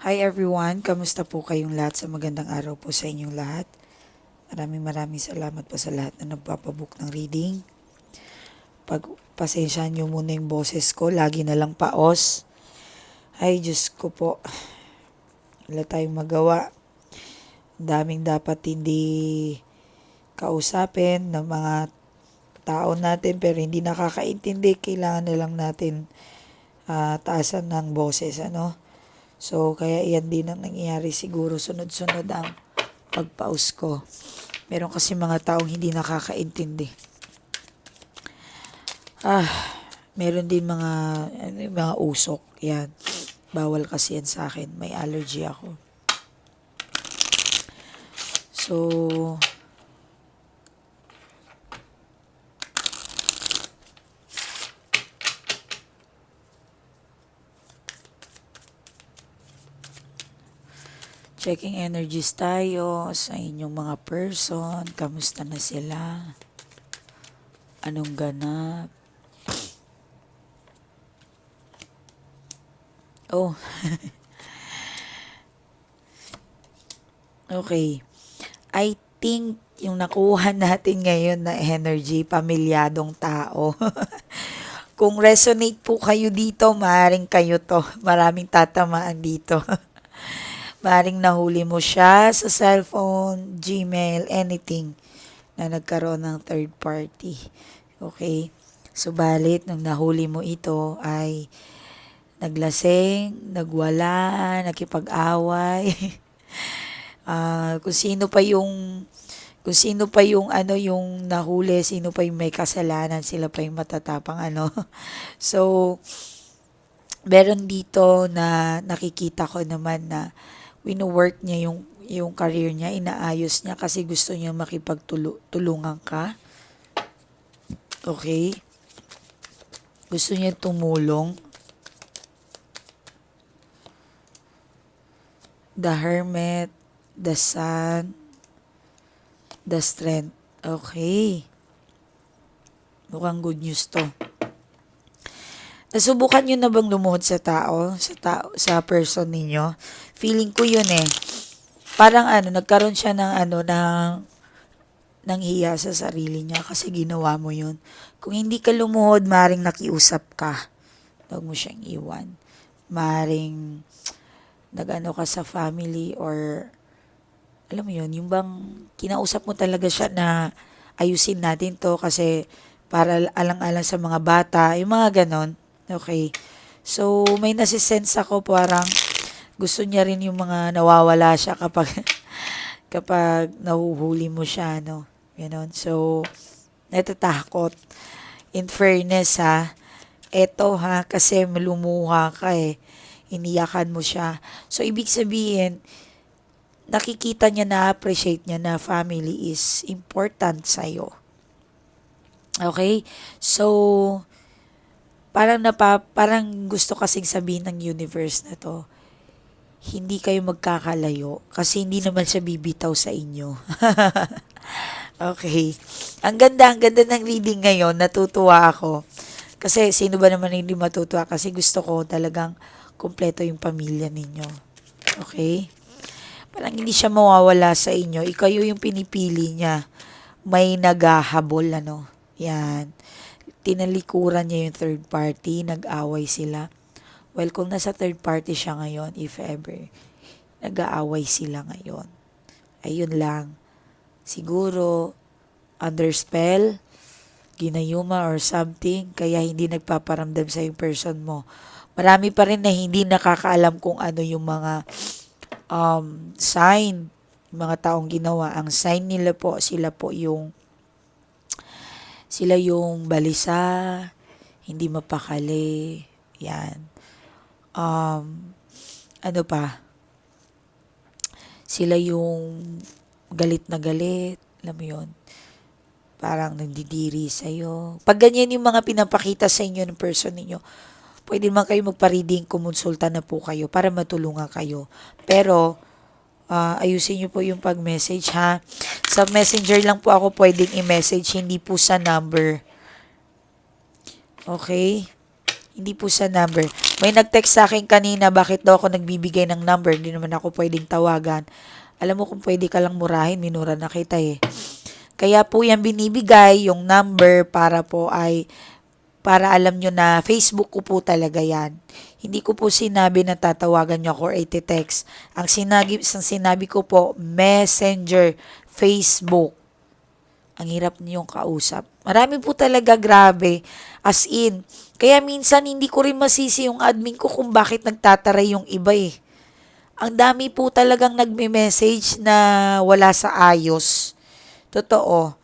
Hi everyone, kamusta po kayong lahat sa magandang araw po sa inyong lahat. Maraming maraming salamat po sa lahat na nagpapabook ng reading. Pag pasensya nyo muna yung boses ko, lagi na lang paos. Ay, Diyos ko po. Wala tayong magawa. Daming dapat hindi kausapin ng mga tao natin pero hindi nakakaintindi. Kailangan na lang natin ah, taasan ng boses, ano? So, kaya iyan din ang nangyayari siguro sunod-sunod ang pagpaus ko. Meron kasi mga taong hindi nakakaintindi. Ah, meron din mga, ano, mga usok. Yan. Bawal kasi yan sa akin. May allergy ako. So, checking energies tayo sa inyong mga person. Kamusta na sila? Anong ganap? Oh. okay. I think yung nakuha natin ngayon na energy, pamilyadong tao. Kung resonate po kayo dito, maaaring kayo to. Maraming tatamaan dito. Maring nahuli mo siya sa cellphone, Gmail, anything na nagkaroon ng third party. Okay? Subalit, nung nahuli mo ito ay naglaseng, nagwala, nakipag-away. Ah, kung sino pa yung kung sino pa yung ano yung nahuli, sino pa yung may kasalanan, sila pa yung matatapang ano. So, meron dito na nakikita ko naman na wino-work niya yung yung career niya, inaayos niya kasi gusto niya makipagtulungan ka. Okay? Gusto niya tumulong. The Hermit, the Sun, the Strength. Okay. Mukhang good news to. Nasubukan nyo na bang lumuhod sa tao? Sa, tao, sa person ninyo? Feeling ko yun eh. Parang ano, nagkaroon siya ng ano, ng, ng hiya sa sarili niya kasi ginawa mo yun. Kung hindi ka lumuhod, maring nakiusap ka. Huwag mo siyang iwan. Maring nag-ano ka sa family or alam mo yun, yung bang kinausap mo talaga siya na ayusin natin to kasi para alang-alang sa mga bata, yung mga ganon. Okay. So, may nasisense ako parang gusto niya rin yung mga nawawala siya kapag kapag nahuhuli mo siya, no? Ganon. So, natatakot. In fairness, ha, eto ha, kasi malumuha ka eh. Iniyakan mo siya. So, ibig sabihin, nakikita niya na appreciate niya na family is important sa'yo. Okay? So, parang napa, parang gusto kasing sabihin ng universe na to, hindi kayo magkakalayo kasi hindi naman siya bibitaw sa inyo. okay. Ang ganda, ang ganda ng reading ngayon. Natutuwa ako. Kasi sino ba naman hindi matutuwa? Kasi gusto ko talagang kumpleto yung pamilya ninyo. Okay? Parang hindi siya mawawala sa inyo. Ikaw yung pinipili niya. May naghahabol, ano. Yan. Tinalikuran niya yung third party. Nag-away sila. Well, kung nasa third party siya ngayon, if ever, nag-aaway sila ngayon. Ayun lang. Siguro, under spell, ginayuma or something, kaya hindi nagpaparamdam sa yung person mo. Marami pa rin na hindi nakakaalam kung ano yung mga um, sign, mga taong ginawa. Ang sign nila po, sila po yung sila yung balisa, hindi mapakali, yan. Um, ano pa? Sila yung galit na galit, alam mo yun. Parang nagdidiri sa'yo. Pag ganyan yung mga pinapakita sa inyo ng person ninyo, pwede man kayo magpa-reading, kumonsulta na po kayo para matulungan kayo. Pero, ah, ayusin nyo po yung pag-message ha. Sa messenger lang po ako pwedeng i-message, hindi po sa number. Okay? Hindi po sa number. May nag-text sa akin kanina, bakit daw ako nagbibigay ng number? Hindi naman ako pwedeng tawagan. Alam mo kung pwede ka lang murahin, minura na kita eh. Kaya po yan binibigay, yung number para po ay para alam nyo na Facebook ko po talaga yan. Hindi ko po sinabi na tatawagan nyo ako or iti-text. Ang sinabi, ang sinabi ko po, Messenger, Facebook. Ang hirap niyong kausap. Marami po talaga grabe. As in. Kaya minsan hindi ko rin masisi yung admin ko kung bakit nagtataray yung iba eh. Ang dami po talagang nagme-message na wala sa ayos. Totoo.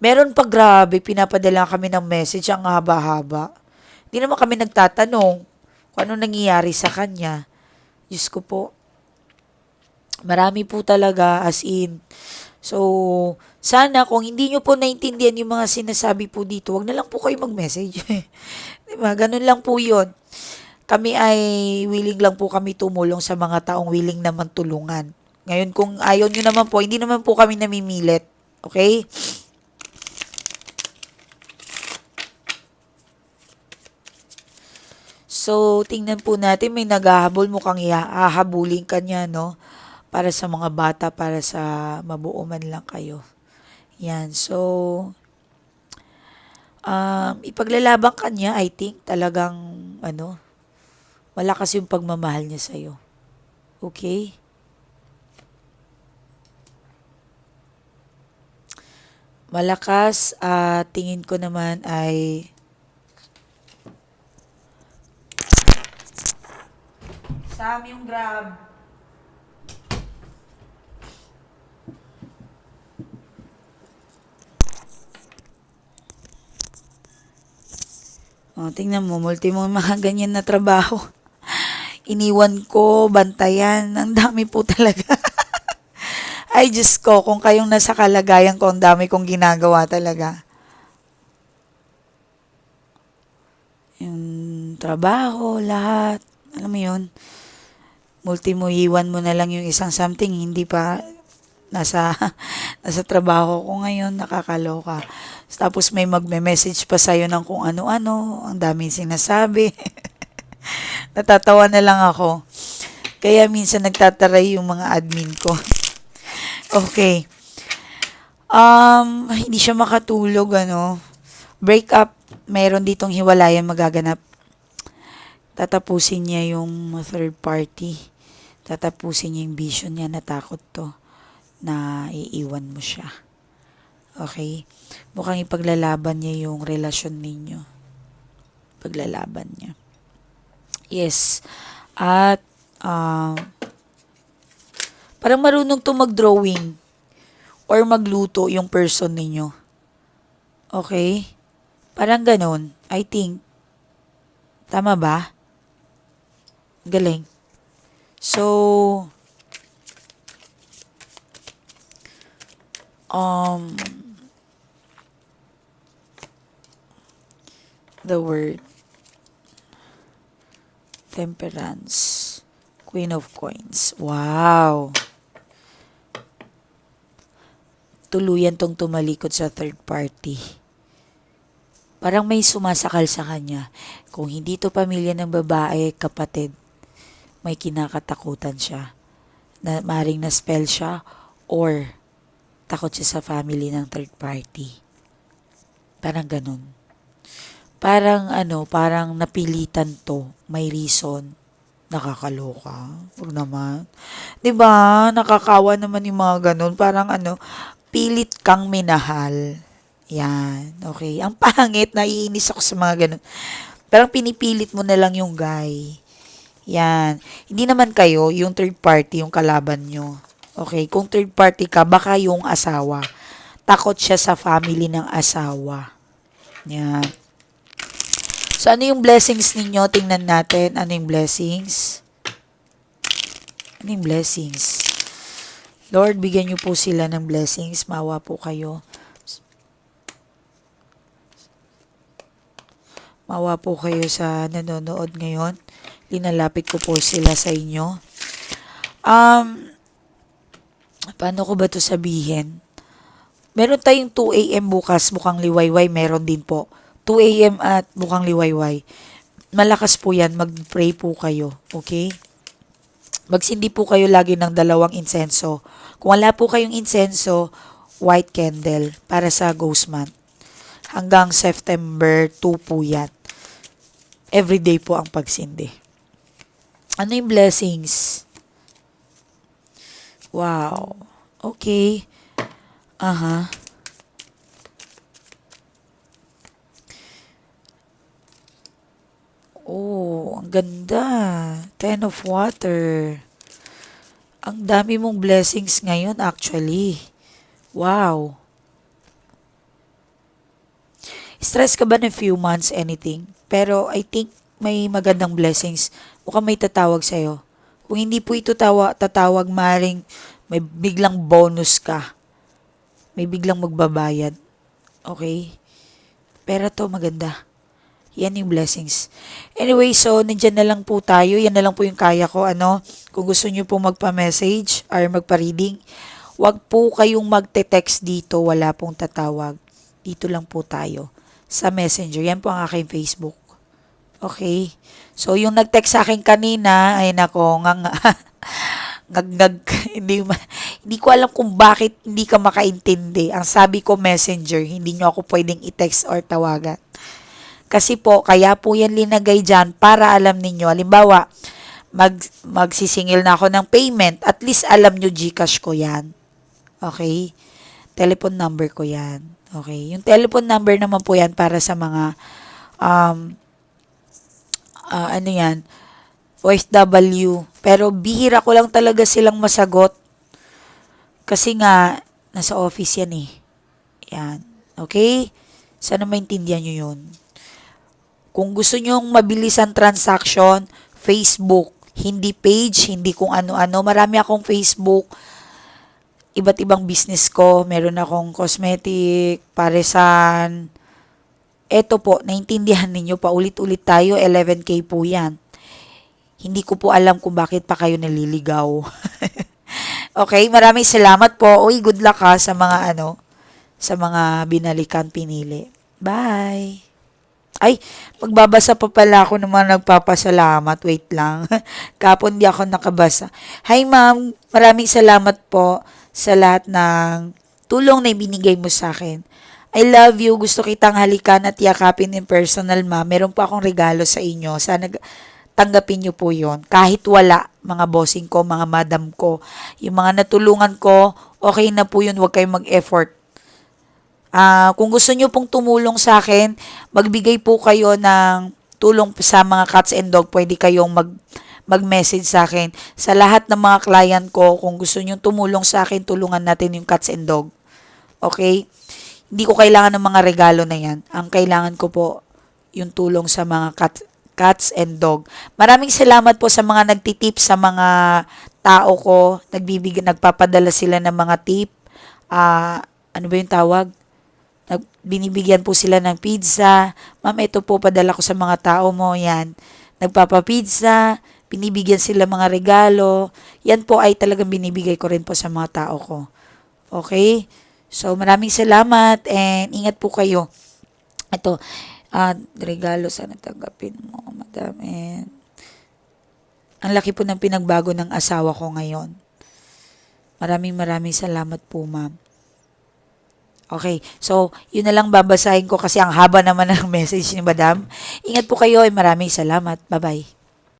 Meron pa grabe, pinapadala kami ng message ang haba-haba. Hindi naman kami nagtatanong kung ano nangyayari sa kanya. Diyos ko po. Marami po talaga as in. So, sana kung hindi nyo po naintindihan yung mga sinasabi po dito, wag na lang po kayo mag-message. diba? Ganun lang po yun. Kami ay willing lang po kami tumulong sa mga taong willing naman tulungan. Ngayon, kung ayaw nyo naman po, hindi naman po kami namimilit. Okay? So, tingnan po natin, may naghahabol mukhang hahabulin kanya, no? Para sa mga bata, para sa mabuo man lang kayo. Yan, so, um, ipaglalaban kanya, I think, talagang, ano, malakas yung pagmamahal niya sa'yo. Okay? Malakas, at tingin ko naman ay Sam yung grab. O, tingnan mo, multi mo mga ganyan na trabaho. Iniwan ko, bantayan. Ang dami po talaga. Ay, Diyos ko, kung kayong nasa kalagayan ko, ang dami kong ginagawa talaga. Yung trabaho, lahat. Alam mo yun? Multi mo iwan mo na lang yung isang something, hindi pa nasa nasa trabaho ko ngayon, nakakaloka. Tapos may magme-message pa sa'yo ng kung ano-ano, ang daming sinasabi. Natatawa na lang ako. Kaya minsan nagtataray yung mga admin ko. okay. Um, hindi siya makatulog, ano. Break up, mayroon ditong hiwalayan magaganap tatapusin niya yung third party. Tatapusin niya yung vision niya, natakot to na iiwan mo siya. Okay? Mukhang ipaglalaban niya yung relasyon ninyo. Paglalaban niya. Yes. At, uh, parang marunong to mag-drawing or magluto yung person ninyo. Okay? Parang ganon. I think. Tama ba? Galing. So, um, the word temperance, queen of coins. Wow. Tuluyan tong tumalikod sa third party. Parang may sumasakal sa kanya. Kung hindi to pamilya ng babae, kapatid, may kinakatakutan siya. Na maring na-spell siya or takot siya sa family ng third party. Parang ganun. Parang ano, parang napilitan to. May reason. Nakakaloka. Huwag naman. ba Nakakawa naman yung mga ganun. Parang ano, pilit kang minahal. Yan. Okay. Ang pangit, naiinis ako sa mga ganun. Parang pinipilit mo na lang yung guy. Yan. Hindi naman kayo, yung third party, yung kalaban nyo. Okay, kung third party ka, baka yung asawa. Takot siya sa family ng asawa. Yan. So, ano yung blessings ninyo? Tingnan natin. Ano yung blessings? Ano yung blessings? Lord, bigyan niyo po sila ng blessings. Mawa po kayo. Mawa po kayo sa nanonood ngayon linalapit ko po sila sa inyo. Um, paano ko ba to sabihin? Meron tayong 2 a.m. bukas, mukhang liwayway, meron din po. 2 a.m. at mukhang liwayway. malakas po yan, mag-pray po kayo. Okay? Magsindi po kayo lagi ng dalawang insenso. Kung wala po kayong insenso, white candle para sa ghost month. Hanggang September 2 po yan. Everyday po ang pagsindi. Ano yung blessings? Wow. Okay. Aha. Oh, ang ganda. Ten of water. Ang dami mong blessings ngayon actually. Wow. Stress ka ba na few months anything? Pero I think may magandang blessings. Mukhang may tatawag sa'yo. Kung hindi po ito tawa, tatawag, maring may biglang bonus ka. May biglang magbabayad. Okay? Pero to maganda. Yan yung blessings. Anyway, so nandyan na lang po tayo. Yan na lang po yung kaya ko. Ano, kung gusto nyo po magpa-message or magpa-reading, wag po kayong magte-text dito. Wala pong tatawag. Dito lang po tayo. Sa messenger. Yan po ang aking Facebook. Okay. So, yung nag-text sa akin kanina, ay nako, nga nga. ngag hindi, hindi ko alam kung bakit hindi ka makaintindi. Ang sabi ko messenger, hindi nyo ako pwedeng i-text or tawagan. Kasi po, kaya po yan linagay dyan para alam ninyo. Halimbawa, mag, magsisingil na ako ng payment, at least alam nyo Gcash ko yan. Okay? Telephone number ko yan. Okay? Yung telephone number naman po yan para sa mga, um, ah, ano yan, OFW. Pero bihira ko lang talaga silang masagot. Kasi nga, nasa office yan eh. Yan. Okay? Sana maintindihan nyo yun. Kung gusto nyong mabilisan transaction, Facebook, hindi page, hindi kung ano-ano. Marami akong Facebook, iba't ibang business ko. Meron akong cosmetic, paresan. Eto po, naintindihan ninyo, paulit-ulit tayo, 11K po yan. Hindi ko po alam kung bakit pa kayo naliligaw. okay, maraming salamat po. Uy, good luck ha sa mga ano, sa mga binalikan pinili. Bye! Ay, magbabasa pa pala ako naman nagpapasalamat. Wait lang. Kapon di ako nakabasa. Hi ma'am, maraming salamat po sa lahat ng tulong na ibinigay mo sa akin. I love you. Gusto kitang halikan at yakapin in personal, ma'am. Meron pa akong regalo sa inyo. Sana tanggapin niyo po yon Kahit wala, mga bossing ko, mga madam ko, yung mga natulungan ko, okay na po yun. Huwag kayong mag-effort. Ah, kung gusto niyo pong tumulong sa akin, magbigay po kayo ng tulong sa mga cats and dog. Pwede kayong mag mag-message sa akin. Sa lahat ng mga client ko, kung gusto niyo tumulong sa akin, tulungan natin yung cats and dog. Okay? Hindi ko kailangan ng mga regalo na yan. Ang kailangan ko po, yung tulong sa mga cat, cats and dog. Maraming salamat po sa mga nagtitip sa mga tao ko. Nagbibigay, nagpapadala sila ng mga tip. Ah, ano ba yung tawag? Nag, binibigyan po sila ng pizza. Ma'am, ito po padala ko sa mga tao mo. Yan. Nagpapapizza. Binibigyan sila mga regalo. Yan po ay talagang binibigay ko rin po sa mga tao ko. Okay? So, maraming salamat and ingat po kayo. Ito, ah, regalo sana tanggapin mo, madam. And, ang laki po ng pinagbago ng asawa ko ngayon. Maraming maraming salamat po, ma'am. Okay, so yun na lang babasahin ko kasi ang haba naman ng message ni Madam. Ingat po kayo, ay maraming salamat. Bye-bye.